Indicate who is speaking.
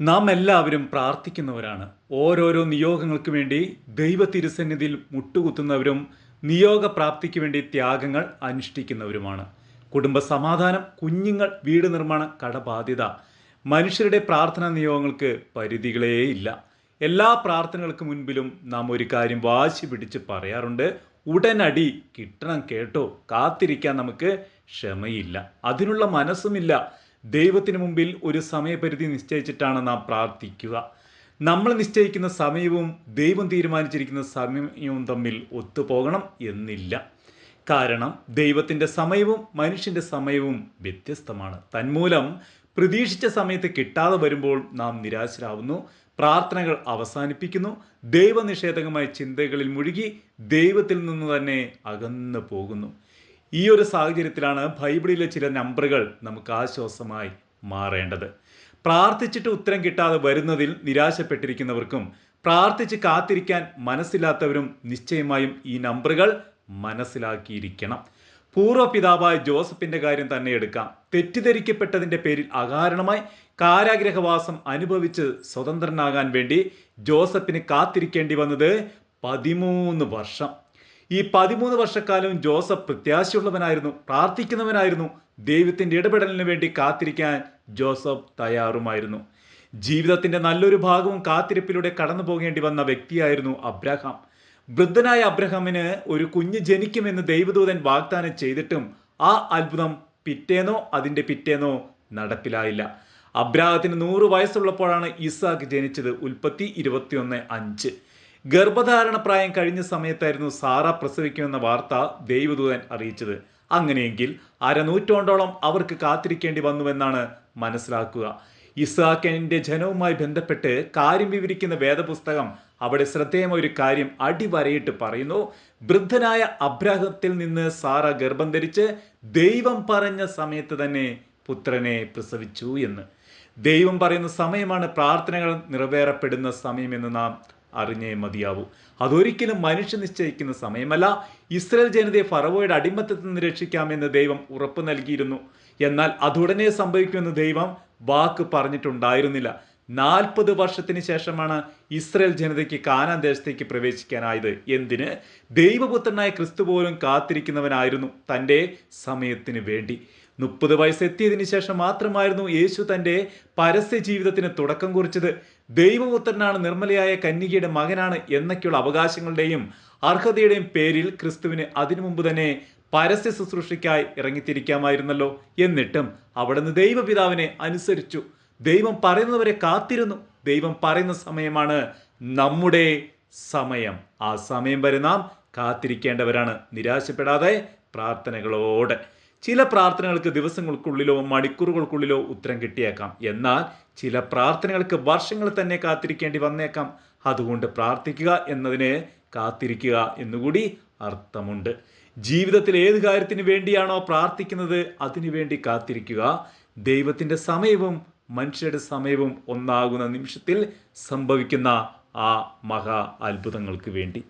Speaker 1: നാം എല്ലാവരും പ്രാർത്ഥിക്കുന്നവരാണ്. ഓരോരോ നിയോഗങ്ങൾക്ക് വേണ്ടി ദൈവ തിരുസന്നിധിയിൽ മുട്ടുകുത്തുന്നവരും നിയോഗപ്രാപ്തിക്ക് വേണ്ടി ത്യാഗങ്ങൾ അനുഷ്ഠിക്കുന്നവരുമാണ്. കുടുംബ സമാധാനം കുഞ്ഞുങ്ങൾ വീട് നിർമ്മാണം കടബാധ്യത മനുഷ്യരുടെ പ്രാർത്ഥനാ നിയോഗങ്ങൾക്ക് പരിധികളേയില്ല. എല്ലാ പ്രാർത്ഥനകൾക്ക് മുൻപിലും നാം ഒരു കാര്യം വാശി പിടിച്ച് പറയാറുണ്ട്. ഉടനടി കിട്ടണം കേട്ടോ. കാത്തിരിക്കാൻ നമുക്ക് ക്ഷമയില്ല. അതിനുള്ള മനസ്സുമില്ല. ദൈവത്തിന് മുമ്പിൽ ഒരു സമയപരിധി നിശ്ചയിച്ചിട്ടാണ് നാം പ്രാർത്ഥിക്കുക. നമ്മൾ നിശ്ചയിക്കുന്ന സമയവും ദൈവം തീരുമാനിച്ചിരിക്കുന്ന സമയവും തമ്മിൽ ഒത്തുപോകണം എന്നില്ല. കാരണം ദൈവത്തിന്റെ സമയവും മനുഷ്യന്റെ സമയവും വ്യത്യസ്തമാണ്. തന്മൂലം പ്രതീക്ഷിച്ച സമയത്ത് കിട്ടാതെ വരുമ്പോൾ നാം നിരാശരാകുന്നു പ്രാർത്ഥനകൾ അവസാനിപ്പിക്കുന്നു. ദൈവനിഷേധകമായ ചിന്തകളിൽ മുഴുകി ദൈവത്തിൽ നിന്ന് തന്നെ അകന്നു പോകുന്നു. ഈ ഒരു സാഹചര്യത്തിലാണ് ബൈബിളിലെ ചില നമ്പറുകൾ നമുക്ക് ആശ്വാസമായി മാറേണ്ടത്. പ്രാർത്ഥിച്ചിട്ട് ഉത്തരം കിട്ടാതെ വരുന്നതിൽ നിരാശപ്പെട്ടിരിക്കുന്നവർക്കും പ്രാർത്ഥിച്ച് കാത്തിരിക്കാൻ മനസ്സില്ലാത്തവരും നിശ്ചയമായും ഈ നമ്പറുകൾ മനസ്സിലാക്കിയിരിക്കണം. പൂർവപിതാവായ ജോസഫിന്റെ കാര്യം തന്നെ എടുക്കാം. തെറ്റിദ്ധരിക്കപ്പെട്ടതിന്റെ പേരിൽ അകാരണമായി കാരാഗ്രഹവാസം അനുഭവിച്ച് സ്വതന്ത്രനാകാൻ വേണ്ടി ജോസഫിന് കാത്തിരിക്കേണ്ടി വന്നത് പതിമൂന്ന് വർഷം. ഈ പതിമൂന്ന് വർഷക്കാലം ജോസഫ് പ്രത്യാശയുള്ളവനായിരുന്നു പ്രാർത്ഥിക്കുന്നവനായിരുന്നു. ദൈവത്തിന്റെ ഇടപെടലിന് വേണ്ടി കാത്തിരിക്കാൻ ജോസഫ് തയ്യാറുമായിരുന്നു. ജീവിതത്തിന്റെ നല്ലൊരു ഭാഗവും കാത്തിരിപ്പിലൂടെ കടന്നു പോകേണ്ടി വന്ന വ്യക്തിയായിരുന്നു അബ്രഹാം. വൃദ്ധനായ അബ്രഹാമിന് ഒരു കുഞ്ഞ് ജനിക്കുമെന്ന് ദൈവദൂതൻ വാഗ്ദാനം ചെയ്തിട്ടും ആ അത്ഭുതം പിറ്റേന്നോ അതിന്റെ പിറ്റേന്നോ നടപ്പിലായില്ല. അബ്രാഹത്തിന് നൂറ് വയസ്സുള്ളപ്പോഴാണ് ഇസാഖ് ജനിച്ചത് ഉൽപ്പത്തി ഇരുപത്തിയൊന്ന് അഞ്ച്. ഗർഭധാരണ പ്രായം കഴിഞ്ഞ സമയത്തായിരുന്നു സാറ പ്രസവിക്കുമെന്ന വാർത്ത ദൈവദൂതൻ അറിയിച്ചത്. അങ്ങനെയെങ്കിൽ അരനൂറ്റാണ്ടോളം അവർക്ക് കാത്തിരിക്കേണ്ടി വന്നുവെന്നാണ് മനസ്സിലാക്കുക. ഇസാഖിന്റെ ജനവുമായി ബന്ധപ്പെട്ട് കാര്യം വിവരിക്കുന്ന വേദപുസ്തകം അവിടെ ശ്രദ്ധേയമായ ഒരു കാര്യം അടിവരയിട്ട് പറയുന്നു. വൃദ്ധനായ അബ്രാഹത്തിൽ നിന്ന് സാറ ഗർഭം ധരിച്ച് ദൈവം പറഞ്ഞ സമയത്ത് തന്നെ പുത്രനെ പ്രസവിച്ചു എന്ന്. ദൈവം പറയുന്ന സമയമാണ് പ്രാർത്ഥനകൾ നിറവേറപ്പെടുന്ന സമയമെന്ന് നാം അറിഞ്ഞേ മതിയാവൂ. അതൊരിക്കലും മനുഷ്യൻ നിശ്ചയിക്കുന്ന സമയമല്ല. ഇസ്രയേൽ ജനതയെ ഫറവോയുടെ അടിമത്തത്തിൽ നിന്ന് രക്ഷിക്കാമെന്ന് ദൈവം ഉറപ്പ് നൽകിയിരുന്നു. എന്നാൽ അതുടനെ സംഭവിക്കുമെന്ന് ദൈവം വാക്ക് പറഞ്ഞിട്ടുണ്ടായിരുന്നില്ല. നാൽപ്പത് വർഷത്തിന് ശേഷമാണ് ഇസ്രയേൽ ജനതയ്ക്ക് കാനാൻ ദേശത്തേക്ക് പ്രവേശിക്കാനായത്. എന്തിന്? ദൈവപുത്രനായ ക്രിസ്തു പോലും കാത്തിരിക്കുന്നവനായിരുന്നു തന്റെ സമയത്തിന് വേണ്ടി. മുപ്പത് വയസ്സെത്തിയതിനു ശേഷം മാത്രമായിരുന്നു യേശു തന്റെ പരസ്യ ജീവിതത്തിന് തുടക്കം കുറിച്ചത്. ദൈവപുത്രനാണ് നിർമ്മലയായ കന്യകയുടെ മകനാണ് എന്നൊക്കെയുള്ള അവകാശങ്ങളുടെയും അർഹതയുടെയും പേരിൽ ക്രിസ്തുവിന് അതിനു മുമ്പ് തന്നെ പരസ്യ ശുശ്രൂഷയ്ക്കായി ഇറങ്ങിത്തിരിക്കാമായിരുന്നല്ലോ. എന്നിട്ടും അവിടുന്ന് ദൈവപിതാവിനെ അനുസരിച്ചു. ദൈവം പറയുന്നവരെ കാത്തിരുന്നു. ദൈവം പറയുന്ന സമയമാണ് നമ്മുടെ സമയം. ആ സമയം വരെ നാം കാത്തിരിക്കേണ്ടവരാണ്. നിരാശപ്പെടാതെ പ്രാർത്ഥനകളോടെ. ചില പ്രാർത്ഥനകൾക്ക് ദിവസങ്ങൾക്കുള്ളിലോ മണിക്കൂറുകൾക്കുള്ളിലോ ഉത്തരം കിട്ടിയേക്കാം. എന്നാൽ ചില പ്രാർത്ഥനകൾക്ക് വർഷങ്ങൾ തന്നെ കാത്തിരിക്കേണ്ടി വന്നേക്കാം. അതുകൊണ്ട് പ്രാർത്ഥിക്കുക എന്നതിന് കാത്തിരിക്കുക എന്നുകൂടി അർത്ഥമുണ്ട്. ജീവിതത്തിൽ ഏത് കാര്യത്തിന് വേണ്ടിയാണോ പ്രാർത്ഥിക്കുന്നത് അതിനുവേണ്ടി കാത്തിരിക്കുക. ദൈവത്തിന്റെ സമയവും മനുഷ്യരുടെ സമയവും ഒന്നാകുന്ന നിമിഷത്തിൽ സംഭവിക്കുന്ന ആ മഹാ അത്ഭുതങ്ങൾക്ക് വേണ്ടി.